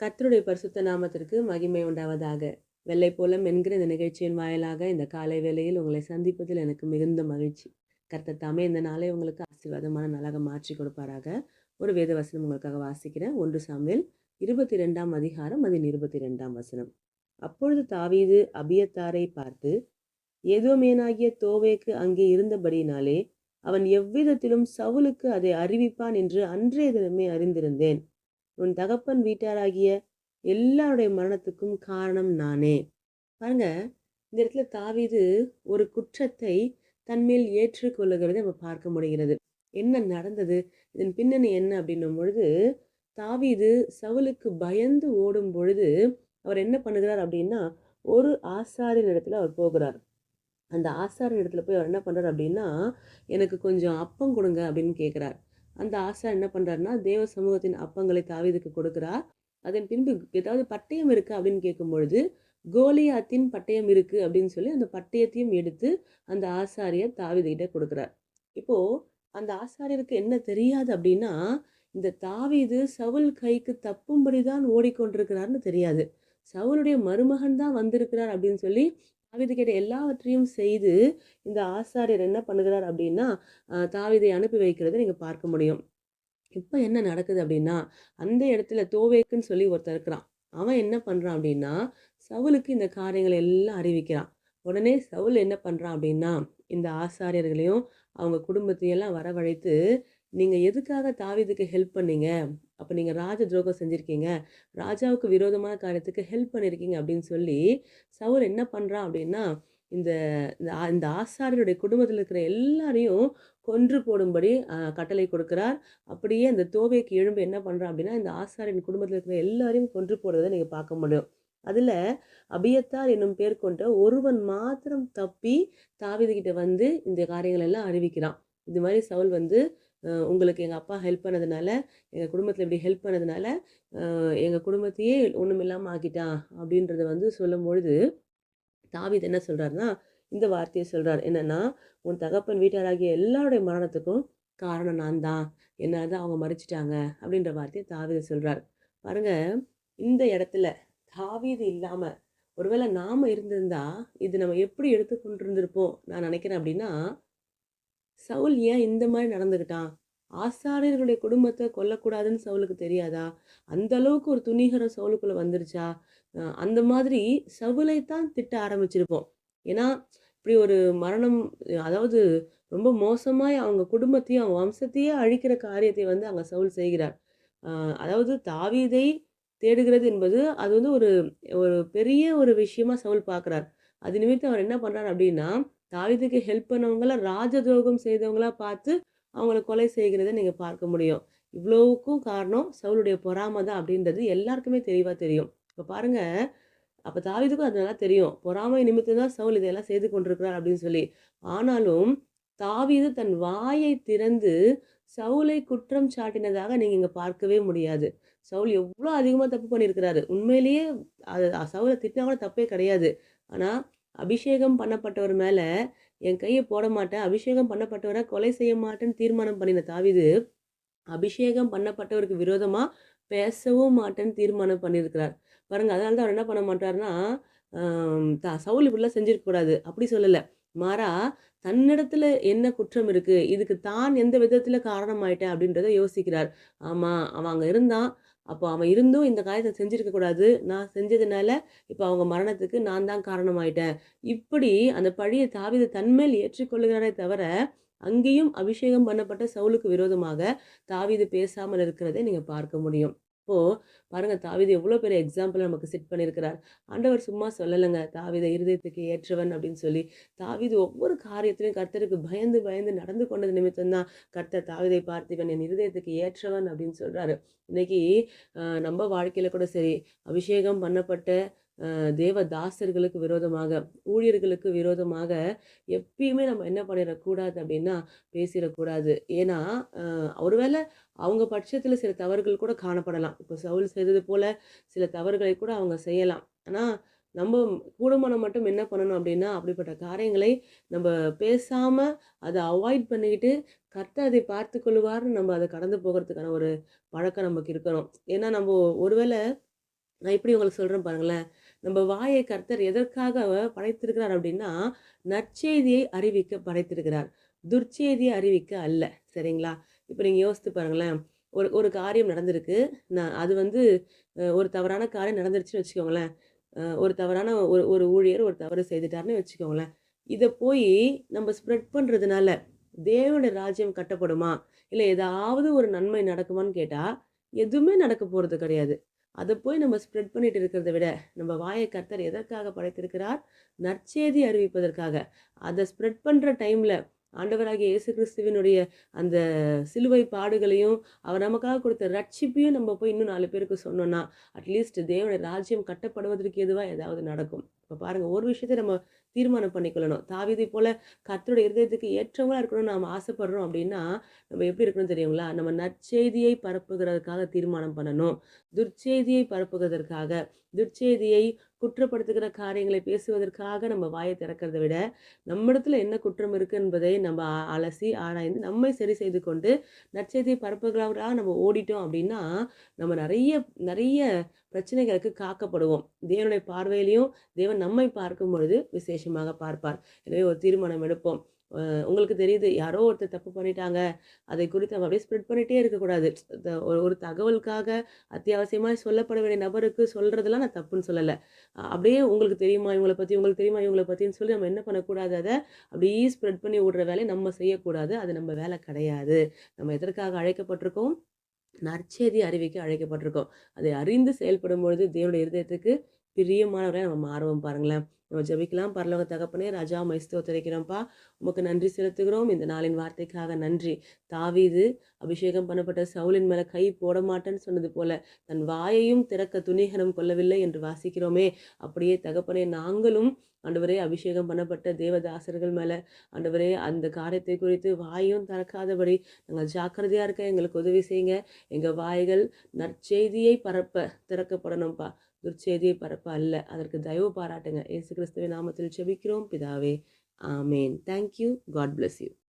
கத்தருடைய பரிசுத்த நாமத்திற்கு மகிமை உண்டாவதாக. வெள்ளை போலம் என்கிற இந்த நிகழ்ச்சியின் வாயிலாக இந்த காலை வேளையில் உங்களை சந்திப்பதில் எனக்கு மிகுந்த மகிழ்ச்சி. கர்த்தர் தாமே இந்த நாளை உங்களுக்கு ஆசீர்வாதமான நாளாக மாற்றி கொடுப்பாராக. ஒரு வேத வசனம் உங்களுக்காக வாசிக்கிறேன். ஒன்று சாமியில் இருபத்தி ரெண்டாம் அதிகாரம் அதன் இருபத்தி ரெண்டாம் வசனம். அப்பொழுது தாவீது அபியத்தாரை பார்த்து ஏதோமேனாகிய தோவேக்கு அங்கே இருந்தபடியினாலே அவன் எவ்விதத்திலும் சவுலுக்கு அதை அறிவிப்பான் என்று அன்றைய தினமே அறிந்திருந்தேன். உன் தகப்பன் வீட்டாராகிய எல்லாருடைய மரணத்துக்கும் காரணம் நானே. பாருங்க இந்த இடத்துல தாவீது ஒரு குற்றத்தை தன்மேல் ஏற்றுக்கொள்ளுகிறதை நம்ம பார்க்க முடிகிறது. என்ன நடந்தது? இதன் பின்னணி என்ன அப்படின்னும் பொழுது தாவீது சவுலுக்கு பயந்து ஓடும் பொழுது அவர் என்ன பண்ணுகிறார் அப்படின்னா ஒரு ஆசாரின் இடத்துல அவர் போகிறார். அந்த ஆசாரின் இடத்துல போய் அவர் என்ன பண்ணுறார் அப்படின்னா எனக்கு கொஞ்சம் அப்பம் கொடுங்க அப்படின்னு கேட்குறார். அந்த ஆசார் என்ன பண்ணுறாருன்னா தேவ சமூகத்தின் அப்பங்களை தாவீதுக்கு கொடுக்குறா அதன் பின்பு ஏதாவது பட்டயம் இருக்குது அப்படின்னு கேட்கும் பொழுது கோலியாத்தின் பட்டயம் இருக்குது அப்படின்னு சொல்லி அந்த பட்டயத்தையும் எடுத்து அந்த ஆசாரியர் தாவீதுகிட்ட கொடுக்குறார். இப்போது அந்த ஆசாரியருக்கு என்ன தெரியாது அப்படின்னா இந்த தாவீது சவுல் கைக்கு தப்பும்படி தான் ஓடிக்கொண்டிருக்கிறார்னு தெரியாது. சவுளுடைய மருமகன் தான் வந்திருக்கிறார் அப்படின்னு சொல்லி தாவீது கேட்ட எல்லாவற்றையும் செய்து இந்த ஆசாரியர் என்ன பண்ணுகிறார் அப்படின்னா தாவிதை அனுப்பி வைக்கிறதை நீங்கள் பார்க்க முடியும். இப்போ என்ன நடக்குது அப்படின்னா அந்த இடத்துல தோவேக்குன்னு சொல்லி ஒருத்தர் இருக்கிறான். அவன் என்ன பண்ணுறான் அப்படின்னா சவுலுக்கு இந்த காரியங்களை எல்லாம் அறிவிக்கிறான். உடனே சவுல் என்ன பண்ணுறான் அப்படின்னா இந்த ஆசாரியர்களையும் அவங்க குடும்பத்தையெல்லாம் வரவழைத்து நீங்கள் எதுக்காக தாவீதுக்கு ஹெல்ப் பண்ணீங்க? அப்போ நீங்கள் ராஜ துரோகம் செஞ்சுருக்கீங்க. ராஜாவுக்கு விரோதமான காரியத்துக்கு ஹெல்ப் பண்ணியிருக்கீங்க அப்படின்னு சொல்லி சவுல் என்ன பண்ணுறான் அப்படின்னா இந்த இந்த இந்த ஆசாரியருடைய குடும்பத்தில் இருக்கிற எல்லாரையும் கொன்று போடும்படி கட்டளை கொடுக்கிறார். அப்படியே அந்த தோவைக்கு எழும்பு என்ன பண்ணுறான் அப்படின்னா இந்த ஆசாரியின் குடும்பத்தில் இருக்கிற எல்லாரையும் கொன்று போடுறதை நீங்கள் பார்க்க முடியும். அதில் அபியத்தார் என்னும் பேர் கொண்ட ஒருவன் மாத்திரம் தப்பி தாவிதுகிட்ட வந்து இந்த காரியங்கள் எல்லாம் அறிவிக்கிறான். இது மாதிரி சவுல் வந்து உங்களுக்கு எங்கள் அப்பா ஹெல்ப் பண்ணதுனால எங்கள் குடும்பத்தில் இப்படி ஹெல்ப் பண்ணதுனால எங்கள் குடும்பத்தையே ஒன்றும் இல்லாமல் ஆக்கிட்டான் அப்படின்றத வந்து சொல்லும் பொழுது என்ன சொல்கிறாருன்னா இந்த வார்த்தையை சொல்கிறார் என்னன்னா உன் தகப்பன் வீட்டாராகிய எல்லாருடைய மரணத்துக்கும் காரணம் நான் தான் என்ன தான் அவங்க மறைச்சிட்டாங்க அப்படின்ற வார்த்தையை தாவித சொல்கிறார் பாருங்கள் இந்த இடத்துல தாவீது இல்லாமல் ஒருவேளை நாம் இருந்திருந்தா இது நம்ம எப்படி எடுத்துக்கொண்டிருந்திருப்போம்? நான் நினைக்கிறேன் அப்படின்னா சவுல் ஏன் இந்த மாதிரி நடந்துக்கிட்டான் ஆசாரியர்களுடைய குடும்பத்தை கொல்லக்கூடாதுன்னு சவுலுக்கு தெரியாதா? அந்த அளவுக்கு ஒரு துணிகரம் சவுலுக்குள்ள வந்துருச்சா? அந்த மாதிரி சவுலைத்தான் திட்ட ஆரம்பிச்சிருப்போம். ஏன்னா இப்படி ஒரு மரணம் அதாவது ரொம்ப மோசமாய் அவங்க குடும்பத்தையும் அவங்க வம்சத்தையே அழிக்கிற காரியத்தை வந்து அங்கே சவுல் செய்கிறார். அதாவது தாவீதை தேடுகிறது என்பது அது வந்து ஒரு ஒரு பெரிய ஒரு விஷயமா சவுல் பார்க்குறார். அது நிமித்தம் அவர் என்ன பண்ணுறார் அப்படின்னா தாவீதுக்கு ஹெல்ப் பண்ணவங்கள ராஜ துரோகம் செய்தவங்களா பார்த்து அவங்கள கொலை செய்கிறத நீங்கள் பார்க்க முடியும். இவ்வளோவுக்கும் காரணம் சவுளுடைய பொறாமை தான் அப்படின்றது எல்லாருக்குமே தெளிவாக தெரியும். இப்போ பாருங்கள் அப்போ தாவீதுக்கும் அது நல்லா தெரியும். பொறாமை நிமித்தம் தான் சவுல் இதையெல்லாம் செய்து கொண்டிருக்கிறார் அப்படின்னு சொல்லி. ஆனாலும் தாவீது தன் வாயை திறந்து சவுலை குற்றம் சாட்டினதாக நீங்கள் இங்கே பார்க்கவே முடியாது. சவுல் எவ்வளோ அதிகமாக தப்பு பண்ணியிருக்கிறாரு. உண்மையிலேயே அது சவுலை திட்டினா கூட தப்பே கிடையாது. ஆனால் அபிஷேகம் பண்ணப்பட்டவர் மேலே என் கையை போட மாட்டேன். அபிஷேகம் பண்ணப்பட்டவரை கொலை செய்ய மாட்டேன்னு தீர்மானம் பண்ணின தாவிது அபிஷேகம் பண்ணப்பட்டவருக்கு விரோதமாக பேசவும் மாட்டேன்னு தீர்மானம் பண்ணியிருக்கிறார். பாருங்க அதனால தான் அவர் என்ன பண்ண மாட்டார்னா தா சவுல் இப்படிலாம் செஞ்சிருக்கக்கூடாது அப்படி சொல்லலை. மாறா தன்னிடத்துல என்ன குற்றம் இருக்குது இதுக்கு தான் எந்த விதத்தில் காரணமாயிட்டேன் அப்படின்றத யோசிக்கிறார். ஆமாம் அவன் அங்கே இருந்தான். அப்போ அவன் இருந்தும் இந்த காரியத்தை செஞ்சுருக்கக்கூடாது நான் செஞ்சதுனால இப்போ அவங்க மரணத்துக்கு நான் தான் காரணமாயிட்டேன். இப்படி அந்த பழியை தாவித தன்மேல் ஏற்றுக்கொள்கிறாரே தவிர அங்கேயும் அபிஷேகம் பண்ணப்பட்ட சவுலுக்கு விரோதமாக தாவீது பேசாமல் இருக்கிறதை நீங்கள் பார்க்க முடியும். அப்போது பாருங்கள் தாவிதை எவ்வளோ பெரிய எக்ஸாம்பிள் நமக்கு செட் பண்ணியிருக்கிறார் ஆண்டவர் சும்மா சொல்லலைங்க. தாவீதை இருதயத்துக்கு ஏற்றவன் அப்படின்னு சொல்லி தாவீது ஒவ்வொரு காரியத்திலையும் கர்த்தருக்கு பயந்து பயந்து நடந்து கொண்டது நிமித்தம் தான் கர்த்தர் தாவிதை பார்த்திவன் என் இருதயத்துக்கு ஏற்றவன் அப்படின்னு சொல்கிறாரு இன்றைக்கி நம்ம வாழ்க்கையில் கூட சரி அபிஷேகம் பண்ணப்பட்ட தேவதாசர்களுக்கு விரோதமாக ஊழியர்களுக்கு விரோதமாக எப்பயுமே நம்ம என்ன பண்ணிடக்கூடாது அப்படின்னா பேசிடக்கூடாது. ஏன்னா ஒருவேளை அவங்க பட்சத்தில் சில தவறுகள் கூட காணப்படலாம். இப்போ சவுல் செய்தது போல் சில தவறுகளை கூட அவங்க செய்யலாம். ஆனால் நம்ம கூடுமானம் மட்டும் என்ன பண்ணணும் அப்படின்னா அப்படிப்பட்ட காரியங்களை நம்ம பேசாமல் அதை அவாய்ட் பண்ணிக்கிட்டு கர்த்தர் அதை பார்த்து கொள்வார்னு நம்ம அதை கடந்து போகிறதுக்கான ஒரு பழக்கம் நமக்கு இருக்கணும். ஏன்னா நம்ம ஒருவேளை நான் இப்படி உங்களுக்கு சொல்கிறேன் பாருங்களேன். நம்ம வாயை கர்த்தர் எதற்காக படைத்திருக்கிறார் அப்படின்னா நற்செய்தியை அறிவிக்க படைத்திருக்கிறார். துர்ச்செய்தியை அறிவிக்க அல்ல. சரிங்களா? இப்போ நீங்கள் யோசித்து பாருங்களேன். ஒரு ஒரு காரியம் நடந்திருக்கு. நான் அது வந்து ஒரு தவறான காரியம் நடந்துருச்சுன்னு வச்சுக்கோங்களேன். ஒரு தவறான ஒரு ஒரு ஊழியர் ஒரு தவறு செய்துட்டாருன்னு வச்சுக்கோங்களேன். இதை போய் நம்ம ஸ்ப்ரெட் பண்ணுறதுனால தேவனுடைய ராஜ்யம் கட்டப்படுமா? இல்லை ஏதாவது ஒரு நன்மை நடக்குமான்னு கேட்டால் எதுவுமே நடக்க போகிறது கிடையாது. அதை போய் நம்ம ஸ்ப்ரெட் பண்ணிட்டு இருக்கிறத விட நம்ம வாயை கர்த்தர் எதற்காக படைத்திருக்கிறார்? நற்செய்தி அறிவிப்பதற்காக. அதை ஸ்ப்ரெட் பண்ணுற டைமில் ஆண்டவராகிய இயேசு கிறிஸ்துவினுடைய அந்த சிலுவை பாடுகளையும் அவர் நமக்காக கொடுத்த ரட்சிப்பையும் நம்ம போய் இன்னும் நாலு பேருக்கு சொன்னோன்னா அட்லீஸ்ட் தேவனுடைய ராஜ்யம் கட்டப்படுவதற்கு எதுவாக ஏதாவது நடக்கும். இப்போ பாருங்கள் ஒரு விஷயத்தை நம்ம தீர்மானம் பண்ணிக்கொள்ளணும். தாவிதை போல கத்தருடைய இருதயத்துக்கு ஏற்றவங்களா இருக்கணும்னு நாம் ஆசைப்படுறோம் அப்படின்னா நம்ம எப்படி இருக்கணும் தெரியுங்களா? நம்ம நற்செய்தியை பரப்புகிறதுக்காக தீர்மானம் பண்ணணும். துர்ச்செய்தியை பரப்புகிறதற்காக துர்ச்செய்தியை குற்றப்படுத்துகிற காரியங்களை பேசுவதற்காக நம்ம வாயை திறக்கிறத விட நம்மிடத்துல என்ன குற்றம் இருக்கு என்பதை நம்ம அலசி ஆராய்ந்து நம்மை சரி செய்து கொண்டு நற்செய்தியை பரப்புகிறவராக நம்ம ஓடிட்டோம் அப்படின்னா நம்ம நிறைய நிறைய பிரச்சனைகளுக்கு காக்கப்படுவோம். தேவனுடைய பார்வையிலையும் தேவன் நம்மை பார்க்கும் பொழுது விசேஷமாக பார்ப்பார். எனவே ஒரு தீர்மானம் எடுப்போம். உங்களுக்கு தெரியுது. யாரோ ஒருத்தர் தப்பு பண்ணிட்டாங்க. அதை குறித்து நம்ம அப்படியே ஸ்ப்ரெட் பண்ணிகிட்டே இருக்கக்கூடாது ஒரு ஒரு தகவலுக்காக அத்தியாவசியமாக சொல்லப்பட வேண்டிய நபருக்கு சொல்கிறதெல்லாம் நான் தப்புன்னு சொல்லலை. அப்படியே உங்களுக்கு தெரியுமா? இவங்களை பற்றி உங்களுக்கு தெரியுமா? இவங்களை பற்றின்னு சொல்லி நம்ம என்ன பண்ணக்கூடாது? அதை அப்படியே ஸ்ப்ரெட் பண்ணி விடுற வேலையை நம்ம செய்யக்கூடாது. அது நம்ம வேலை கிடையாது. நம்ம எதற்காக அழைக்கப்பட்டிருக்கோம்? நற்செய்தி அறிவிக்க அழைக்கப்பட்டிருக்கோம். அதை அறிந்து செயல்படும் பொழுது தேவனுடைய இருதயத்துக்கு பிரியமானவரை நம்ம மாறுவோம் பாருங்களேன். நம்ம ஜெபிக்கலாம். பரலோக தகப்பனே ராஜா மைஸ்தோத்தரிக்கிறோம்ப்பா உமக்கு நன்றி செலுத்துகிறோம். இந்த நாளின் வார்த்தைக்காக நன்றி. தாவீது அபிஷேகம் பண்ணப்பட்ட சவுலின் மேலே கை போட மாட்டேன்னு சொன்னது போல தன் வாயையும் திறக்க துணிகரம் கொள்ளவில்லை என்று வாசிக்கிறோமே. அப்படியே தகப்பனே நாங்களும் ஆண்டவரே அபிஷேகம் பண்ணப்பட்ட தேவதாசர்கள் மேலே ஆண்டவரே அந்த காரியத்தை குறித்து வாயும் திறக்காதபடி நாங்கள் ஜாக்கிரதையாக இருக்க எங்களுக்கு உதவி செய்யுங்க. எங்கள் வாய்கள் நற்செய்தியை பரப்ப திறக்கப்படணும்ப்பா. துர்ச்செய்தியை பரப்ப அல்ல. அதற்கு தயவு பாராட்டுங்க. இயேசு கிறிஸ்துவின் நாமத்தில் செபிக்கிறோம். பிதாவே ஆமேன். Thank you God bless you